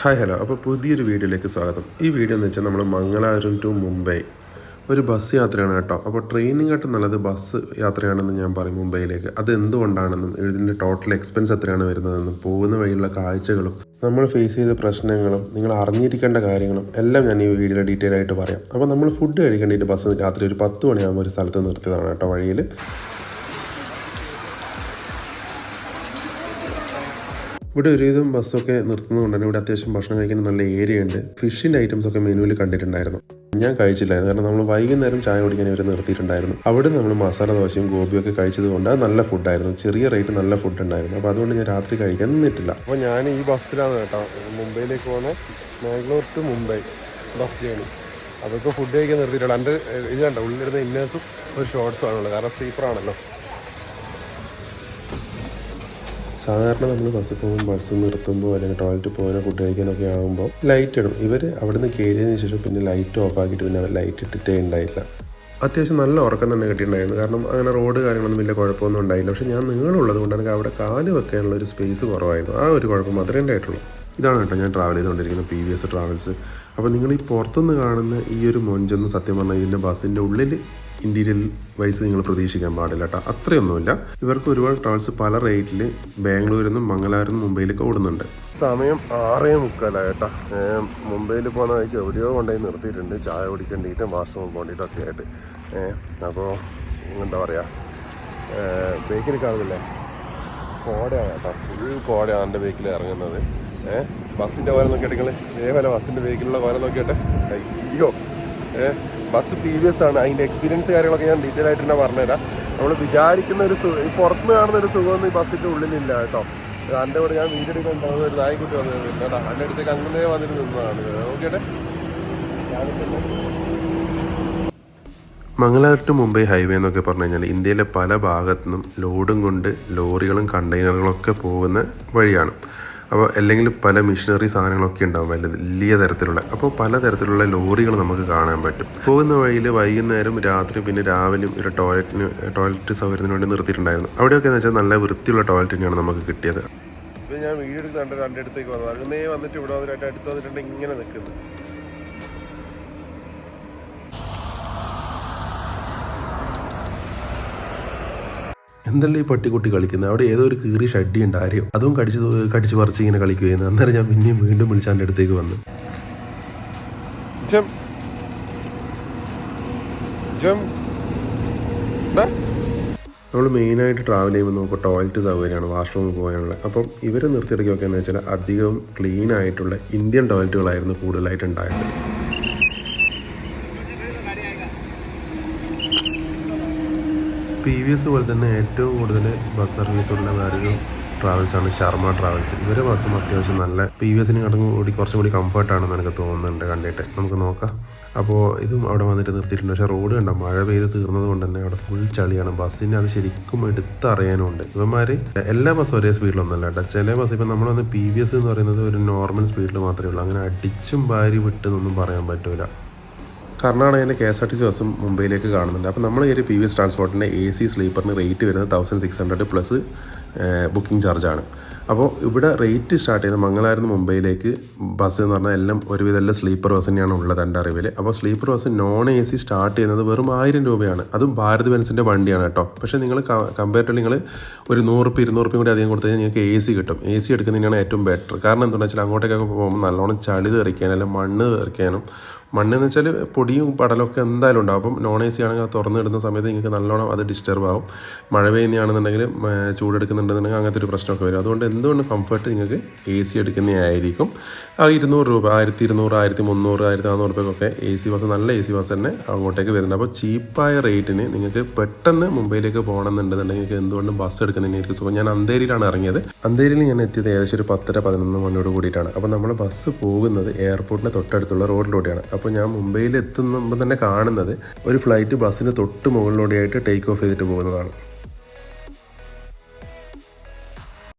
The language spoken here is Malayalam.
ഹായ് ഹലോ അപ്പോൾ പുതിയൊരു വീഡിയോയിലേക്ക് സ്വാഗതം. ഈ വീഡിയോ എന്ന് വെച്ചാൽ നമ്മൾ മംഗലാപുരം ടു മുംബൈ ഒരു ബസ് യാത്രയാണ് കേട്ടോ. അപ്പോൾ ട്രെയിനിങ്ങായിട്ട് നല്ലത് ബസ് യാത്രയാണെന്ന് ഞാൻ പറയും മുംബൈയിലേക്ക്. അത് എന്തുകൊണ്ടാണെന്നും ഇതിന്റെ ടോട്ടൽ എക്സ്പെൻസ് എത്രയാണ് വരുന്നതെന്നും പോകുന്ന വഴിയുള്ള കാഴ്ചകളും നമ്മൾ ഫേസ് ചെയ്ത പ്രശ്നങ്ങളും നിങ്ങൾ അറിഞ്ഞിരിക്കേണ്ട കാര്യങ്ങളും എല്ലാം ഞാൻ ഈ വീഡിയോയിൽ ഡീറ്റെയിൽ ആയിട്ട് പറയാം. അപ്പോൾ നമ്മൾ ഫുഡ് കഴിക്കേണ്ടിയിട്ട് ബസ് രാത്രി ഒരു പത്ത് മണിയാകുമ്പോൾ ഒരു സ്ഥലത്ത് നിർത്തിയതാണ് കേട്ടോ വഴിയിൽ. ഇവിടെ ഒരുവിധം ബസ്സൊക്കെ നിർത്തുന്നതുകൊണ്ട് തന്നെ ഇവിടെ അത്യാവശ്യം ഭക്ഷണം കഴിക്കുന്ന നല്ല ഏരിയ ഉണ്ട്. ഫിഷിന്റെ ഐറ്റംസ് ഒക്കെ മെനുവിൽ കണ്ടിട്ടുണ്ടായിരുന്നു. ഞാൻ കഴിച്ചില്ലായിരുന്നു. കാരണം നമ്മൾ വൈകുന്നേരം ചായ കുടിക്കാൻ ഇവർ നിർത്തിയിട്ടുണ്ടായിരുന്നു. അവിടെ നമ്മൾ മസാല ദോശയും ഗോപിയൊക്കെ കഴിച്ചത് കൊണ്ട് അത് നല്ല ഫുഡായിരുന്നു ചെറിയ റേറ്റ് നല്ല ഫുഡ് ഉണ്ടായിരുന്നു. അപ്പോൾ അതുകൊണ്ട് ഞാൻ രാത്രി കഴിക്കാൻ നിന്നിട്ടില്ല. അപ്പോൾ ഞാൻ ഈ ബസ്സിലാണ് കേട്ടോ. മുംബൈയിലേക്ക് പോകുന്ന Mangalore to Mumbai bus journey അതൊക്കെ ഫുഡ് കഴിക്കാൻ നിർത്തിയിട്ടുള്ളൂ. എന്റെ ഇത് കണ്ടോ? ഉള്ളിലിരുന്ന ഇന്നേഴ്സും ഒരു ഷോർട്സും ആണുള്ളത്. കാരണം സ്ലീപ്പറാണല്ലോ സാധാരണ നമ്മൾ ബസ്സിൽ പോകുമ്പോൾ ബസ് നിർത്തുമ്പോൾ അല്ലെങ്കിൽ ടോയ്ലറ്റ് പോകാനോ ഫുഡ് കഴിക്കാനൊക്കെ ആകുമ്പോൾ ലൈറ്റ് ഇടും. ഇവർ അവിടുന്ന് കയറിയതിന് ശേഷം പിന്നെ ലൈറ്റ് ഓഫ് ആക്കിയിട്ട് പിന്നെ ലൈറ്റ് ഇട്ടിട്ടേ ഉണ്ടായില്ല. അത്യാവശ്യം നല്ല ഉറക്കം തന്നെ കിട്ടിയിട്ടുണ്ടായിരുന്നു. കാരണം അങ്ങനെ റോഡ് കാര്യങ്ങളൊന്നും വലിയ കുഴപ്പമൊന്നും ഉണ്ടായില്ല. പക്ഷേ ഞാൻ നിങ്ങളുള്ളത് കൊണ്ട് എനിക്ക് അവിടെ കാൽ വെക്കാനുള്ള ഒരു സ്പേസ് കുറവായിരുന്നു. ആ ഒരു കുഴപ്പം മാത്രമേ ഉണ്ടായിട്ടുള്ളൂ. ഇതാണ് കേട്ടോ ഞാൻ ട്രാവൽ ചെയ്തുകൊണ്ടിരിക്കുന്ന പി വി എസ് ട്രാവൽസ് അപ്പോൾ നിങ്ങൾ ഈ പുറത്തുനിന്ന് കാണുന്ന ഈ ഒരു മൊഞ്ചെന്ന് സത്യം പറഞ്ഞാൽ ഇതിന്റെ ബസ്സിന്റെ ഉള്ളിൽ ഇന്റീരിയൽ വൈസ് നിങ്ങൾ പ്രതീക്ഷിക്കാൻ പാടില്ല കേട്ടോ. അത്രയൊന്നുമില്ല. ഇവർക്ക് ഒരുപാട് ട്രാവൽസ് പല റേറ്റിൽ ബാംഗ്ലൂരിൽ നിന്നും മംഗലാപുരം മുംബൈയിലേക്ക് ഓടുന്നുണ്ട്. സമയം ആറേ മുക്കാലാണ് കേട്ടോ. മുംബൈയിൽ പോകുന്ന വഴിക്ക് എവിടെയോ കൊണ്ടുപോയി നിർത്തിയിട്ടുണ്ട്. ചായ കുടിക്കേണ്ടിയിട്ടും വാഷ്റൂമിൽ പോകേണ്ടിയിട്ടൊക്കെ ആയിട്ട്. അപ്പോൾ എന്താ പറയുക ബേക്കിൽ കാണുന്നില്ലേ കോടയാണ് കേട്ടോ. ഫുൾ കോടയാണ് എന്റെ ബേക്കിൽ ഇറങ്ങുന്നത്. ഏഹ് ബസ്സിന്റെ ഓരം നോക്കിയിട്ട് നിങ്ങൾ ഇതേപോലെ ബസ്സിന്റെ വെഹിക്കിളിലുള്ള ഓരം നോക്കിയിട്ട് അയ്യോ. ഏഹ് ബസ് ടി വി എസ് ആണ്. അതിന്റെ എക്സ്പീരിയൻസ് കാര്യങ്ങളൊക്കെ ഞാൻ ഡീറ്റെയിൽ ആയിട്ട് തന്നെ പറഞ്ഞുതരാം. നമ്മൾ വിചാരിക്കുന്ന ഒരു സുഖം ഈ പുറത്തുനിന്ന് കാണുന്ന ഒരു സുഖമൊന്നും ഈ ബസ്സിന്റെ ഉള്ളിലില്ല കേട്ടോ. എന്റെ കൂടെ ഞാൻ വീഡിയോ എടുക്കുന്നുണ്ടാവുന്ന ഒരു നായ്ക്കുട്ടി വന്നത് കേട്ടോ എന്റെ അടുത്തേക്ക് അങ്ങനെ വന്നിട്ട് നിന്നതാണ്. നോക്കിയട്ടെ. മംഗലാപുരം ടു മുംബൈ ഹൈവേ എന്നൊക്കെ പറഞ്ഞു കഴിഞ്ഞാൽ ഇന്ത്യയിലെ പല ഭാഗത്തു നിന്നും ലോഡും കൊണ്ട് ലോറികളും കണ്ടെയ്നറുകളൊക്കെ പോകുന്ന വഴിയാണ്. അപ്പോൾ അല്ലെങ്കിൽ പല മിഷനറി സാധനങ്ങളൊക്കെ ഉണ്ടാവും വലിയ വലിയ തരത്തിലുള്ള. അപ്പോൾ പല തരത്തിലുള്ള ലോറികൾ നമുക്ക് കാണാൻ പറ്റും. പോകുന്ന വഴിയിൽ വൈകുന്നേരം രാത്രി പിന്നെ രാവിലെയും ഒരു ടോയ്ലറ്റിന് ടോയ്ലറ്റ് സൗകര്യത്തിന് വേണ്ടി നിർത്തിയിട്ടുണ്ടായിരുന്നു. അവിടെയൊക്കെ എന്ന് വെച്ചാൽ നല്ല വൃത്തിയുള്ള ടോയ്ലറ്റ് തന്നെയാണ് നമുക്ക് കിട്ടിയത്. ഞാൻ വീഡിയോ എടുക്കുന്നുണ്ട് രണ്ട് അടുത്തേക്ക് വന്നത് അങ്ങനെ വന്നിട്ട് ഇവിടെ വന്നിട്ട് അടുത്ത് വന്നിട്ടുണ്ട് ഇങ്ങനെ നിൽക്കുന്നത് എന്തല്ലേ ഈ പട്ടിക്കുട്ടി കളിക്കുന്നത് അവിടെ ഏതോ ഒരു കീറി ഷഡ്ഡി ഉണ്ട് ആരെയോ അതും കടിച്ച് കടിച്ച് പറിച്ച് ഇങ്ങനെ കളിക്കുകയായിരുന്നു അന്നേരം ഞാൻ പിന്നെയും വീണ്ടും വിളിച്ച് എന്റെ അടുത്തേക്ക് വന്നു. നമ്മൾ മെയിനായിട്ട് ട്രാവൽ ചെയ്യുമ്പോൾ നമുക്ക് ടോയ്ലറ്റ് സൗകര്യമാണ് വാഷ്റൂമിൽ പോകാനുള്ള. അപ്പം ഇവരെ നിർത്തിയിടയ്ക്കൊക്കെ എന്ന് വെച്ചാൽ അധികം ക്ലീൻ ആയിട്ടുള്ള ഇന്ത്യൻ ടോയ്ലറ്റുകളായിരുന്നു കൂടുതലായിട്ട് ഉണ്ടായത്. പി വി എസ് പോലെ തന്നെ ഏറ്റവും കൂടുതൽ ബസ് സർവീസ് ഉള്ള വേറൊരു ട്രാവൽസാണ് ശർമ്മ ട്രാവൽസ് ഇവരെ ബസ്സും അത്യാവശ്യം നല്ല പി വി എസിന് കടന്നു കൂടി കുറച്ചും കൂടി കംഫർട്ടാണെന്ന് എനിക്ക് തോന്നുന്നുണ്ട് കണ്ടിട്ട്. നമുക്ക് നോക്കാം. അപ്പോൾ ഇതും അവിടെ വന്നിട്ട് നിർത്തിയിട്ടുണ്ട്. പക്ഷേ റോഡ് കണ്ട? മഴ പെയ്ത് തീർന്നത് കൊണ്ട് തന്നെ അവിടെ ഫുൾ ചളിയാണ്. ബസ്സിന്റെ അത് ശരിക്കും എടുത്തറിയാനുണ്ട്. ഇവന്മാർ എല്ലാ ബസ്സും ഒരേ സ്പീഡിലൊന്നുമല്ല കേട്ടോ. ചില ബസ് ഇപ്പം നമ്മൾ വന്ന് പി വി എസ് എന്ന് പറയുന്നത് ഒരു നോർമൽ സ്പീഡിൽ മാത്രമേ ഉള്ളൂ. അങ്ങനെ അടിച്ചും ഭാര്യ വിട്ടെന്നൊന്നും പറയാൻ പറ്റില്ല കർണാടകയിലെ K S R T C ബസ്സും മുംബൈയിലേക്ക് കാണുന്നുണ്ട്. അപ്പോൾ നമ്മൾ ഈ പി വി എസ് ട്രാൻസ്പോർട്ടിന്റെ എ സി സ്ലീപ്പറിന് റേറ്റ് വരുന്നത് thousand six hundred plus booking ചാർജാണ് അപ്പോൾ ഇവിടെ റേറ്റ് സ്റ്റാർട്ട് ചെയ്യുന്നത് മംഗലായിരുന്നു മുംബൈയിലേക്ക് ബസ് എന്ന് പറഞ്ഞാൽ എല്ലാം ഒരുവിധം എല്ലാം സ്ലീപ്പർ ബസ് തന്നെയാണ് ഉള്ളത് എന്റെ അറിവിൽ. അപ്പോൾ sleeper bus non A C start ചെയ്യുന്നത് വെറും ആയിരം രൂപയാണ്. അതും ഭാരത് ബെൻസിന്റെ വണ്ടിയാണ് കേട്ടോ. പക്ഷേ നിങ്ങൾ ടു നിങ്ങൾ ഒരു നൂറ് റുപ്യ ഇരുന്നൂറ് റുപ്യ കൂടി അധികം കൊടുത്തു കഴിഞ്ഞാൽ നിങ്ങൾക്ക് എ സി കിട്ടും. എ സി എടുക്കുന്നതിനാണ് ഏറ്റവും ബെറ്റർ കാരണം എന്താണെന്ന് വെച്ചാൽ അങ്ങോട്ടേക്കൊക്കെ പോകുമ്പോൾ നല്ലോണം ചളി തെറിക്കാനും അല്ലെങ്കിൽ മണ്ണ് തെറിക്കാനും മണ്ണെന്ന് വെച്ചാൽ പൊടിയും പടലൊക്കെ എന്തായാലും ഉണ്ടാവും. അപ്പം നോൺ എ സി ആണെങ്കിൽ അത് തുറന്നിടുന്ന സമയത്ത് നിങ്ങൾക്ക് നല്ലോണം അത് ഡിസ്റ്റർബ് ആവും. മഴ പെയ്യുന്നതാണെന്നുണ്ടെങ്കിൽ ചൂടെടുക്കുന്നുണ്ടെന്നുണ്ടെങ്കിൽ അങ്ങനത്തെ ഒരു പ്രശ്നമൊക്കെ വരും. അതുകൊണ്ട് എന്തുകൊണ്ട് കംഫർട്ട് നിങ്ങൾക്ക് എ സി എടുക്കുന്നതായിരിക്കും? ആ ഇരുന്നൂറ് രൂപ ആയിരത്തി ഇരുന്നൂറ് ആയിരത്തി മുന്നൂറ് ആയിരത്തി നാനൂറ് രൂപയ്ക്കൊക്കെ എ സി ബസ് നല്ല എ സി ബസ് തന്നെ അങ്ങോട്ടേക്ക് വരുന്നത് അപ്പോൾ ചീപ്പായ റേറ്റിന് നിങ്ങൾക്ക് പെട്ടെന്ന് മുംബൈയിലേക്ക് പോകണമെന്നുണ്ടെന്നുണ്ടെങ്കിൽ നിങ്ങൾക്ക് എന്തുകൊണ്ടും ബസ് എടുക്കുന്നതിനായിരിക്കും സുഖം. ഞാൻ അന്തേരിയിലാണ് ഇറങ്ങിയത്. അന്തേരിയിൽ ഞാൻ എത്തിയത് ഏകദേശം ഒരു പത്തര പതിനൊന്ന് മണിയോട് കൂടിയിട്ടാണ്. അപ്പോൾ നമ്മൾ ബസ് പോകുന്നത് എയർപോർട്ടിന്റെ തൊട്ടടുത്തുള്ള റോഡിലൂടെയാണ് അപ്പോൾ ഞാൻ മുംബൈയിൽ എത്തുമ്പോൾ തന്നെ കാണുന്നത് ഒരു ഫ്ലൈറ്റ് ബസ്സിന് തൊട്ട് മുകളിലൂടെയായിട്ട് ടേക്ക് ഓഫ് ചെയ്തിട്ട് പോകുന്നതാണ്.